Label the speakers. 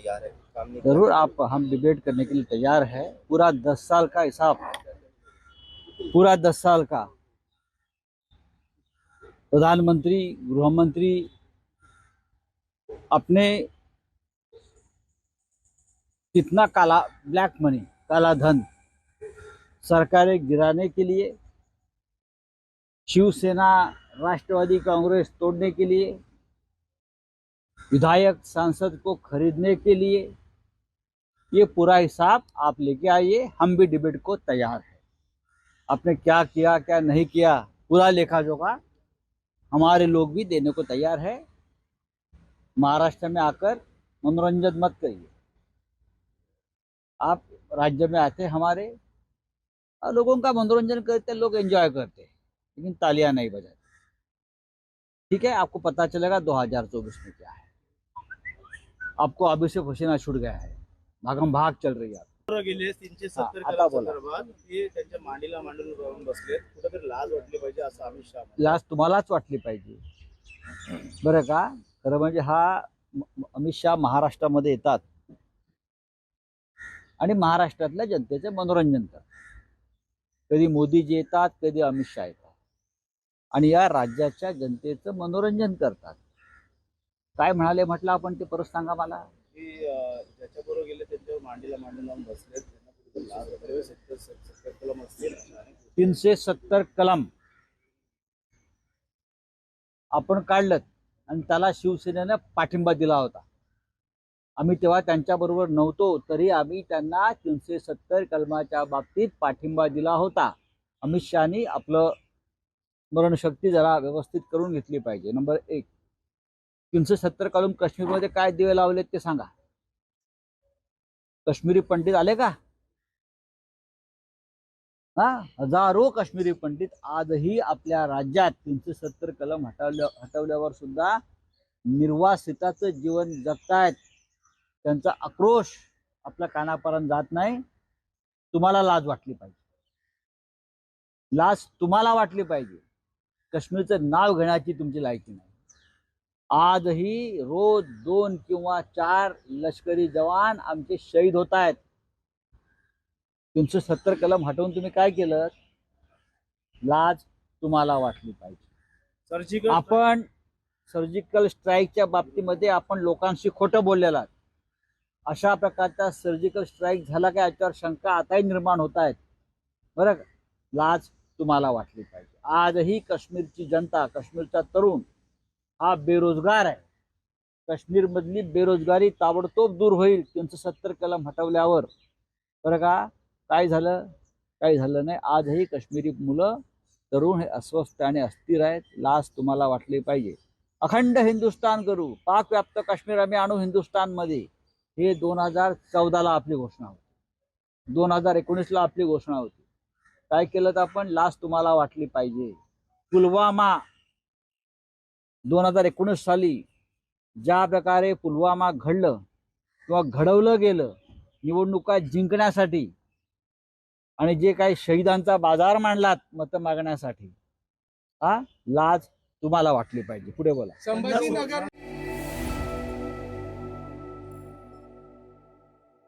Speaker 1: तैयार है काम नहीं
Speaker 2: ज़रूर आप हम डिबेट करने के लिए तैयार है। पूरा दस साल का हिसाब पूरा दस साल का। प्रधानमंत्री गृह मंत्री अपने कितना काला ब्लैक मनी काला धन सरकारें गिराने के लिए शिवसेना राष्ट्रवादी कांग्रेस तोड़ने के लिए विधायक सांसद को खरीदने के लिए ये पूरा हिसाब आप लेके आइए, हम भी डिबेट को तैयार है। आपने क्या किया, क्या नहीं किया, पूरा लेखा जोखा हमारे लोग भी देने को तैयार है। महाराष्ट्र में आकर मनोरंजन मत करिए। आप राज्य में आते हमारे, और लोगों का मनोरंजन करते, लोग एंजॉय करते, लेकिन तालियाँ नहीं बजाते। ठीक है, आपको पता चलेगा 2024 में क्या है। आपको अभी से पसीना छूट गया है। भागम भाग चल रही है
Speaker 1: बरोबर गेले तीनशे सत्तर
Speaker 2: आता बोला.
Speaker 1: संदर्भात ते त्यांच्या मांडीला मांडून जाऊन बसलेत कुठेतरी लाज वाटली पाहिजे असं अमित शहा म्हणाले.
Speaker 2: लाज तुम्हालाच वाटली पाहिजे. बरं का? खरं म्हणजे हा म- अमित शहा महाराष्ट्रामध्ये येतात. आणि महाराष्ट्रातल्या जनतेचे मनोरंजन करतात. कधी मोदीजी येतात कधी अमित शहा येतात. आणि या राज्याच्या जनतेचं मनोरंजन करतात. काय म्हणाले म्हटलं आपण ते परत सांगा मला.
Speaker 1: ज्याच्याबरोबर गेले त्यांच्यावर मांडीला लावून
Speaker 2: तीनशे सत्तर कलम. आपण काढलं आणि त्याला शिवसेनेनं पाठिंबा दिला होता. आम्ही तेव्हा त्यांच्याबरोबर नव्हतो तरी आम्ही त्यांना तीनशे सत्तर कलमाच्या बाबतीत पाठिंबा दिला होता. अमित शहानी आपलं स्मरणशक्ती जरा व्यवस्थित करून घेतली पाहिजे. नंबर एक. तीनशे सत्तर कलम काश्मीरमध्ये काय दिवे लावलेत ते सांगा. काश्मीरी पंडित आले का? हा हजारो काश्मीरी पंडित आजही आपल्या राज्यात तीनशे सत्तर कलम हटवल्या हटवल्यावर सुद्धा निर्वासिताचं जीवन जगतायत. त्यांचा आक्रोश आपल्या कानापर्यंत जात नाही. तुम्हाला लाज वाटली पाहिजे. लाज तुम्हाला वाटली पाहिजे. काश्मीरचं नाव घेण्याची तुमची लायकी नाही. आजही रोज दोन किंवा चार लष्करी जवान आमचे शहीद होत आहेत. तीनशे सत्तर कलम हटवून तुम्ही काय केलं? लाज तुम्हाला वाटली पाहिजे.
Speaker 1: सर्जिकल
Speaker 2: आपण सर्जिकल स्ट्राईकच्या बाबतीमध्ये आपण लोकांशी खोटं बोललेला. अशा प्रकारचा सर्जिकल स्ट्राईक झाला का याच्यावर शंका आताही निर्माण होत आहेत. बरं? लाज तुम्हाला वाटली पाहिजे. आजही काश्मीरची जनता काश्मीरचा तरुण हा बेरोजगार आहे. काश्मीरमधली बेरोजगारी ताबडतोब दूर होईल त्यांचं सत्तर कलम हटवल्यावर बरं का? काय झालं? काही झालं नाही? आजही काश्मीरी मुलं तरुण हे अस्वस्थ आणि अस्थिर आहेत लाज तुम्हाला वाटली पाहिजे. अखंड हिंदुस्तान करू. पाक व्याप्त काश्मीर आम्ही आणू हिंदुस्तानमध्ये हे दोन हजार चौदाला आपली घोषणा होती. दोन हजार एकोणीसला आपली घोषणा होती. काय केलं तर आपण? लाज तुम्हाला वाटली पाहिजे. पुलवामा दोन हजार एकोणीस साली ज्या प्रकारे पुलवामा घडलं किंवा घडवलं गेलं निवडणुका जिंकण्यासाठी आणि जे काही शहीदांचा बाजार मांडलात मतं मागण्यासाठी हा लाज तुम्हाला वाटली पाहिजे. पुढे बोला.
Speaker 3: संभाजीनगर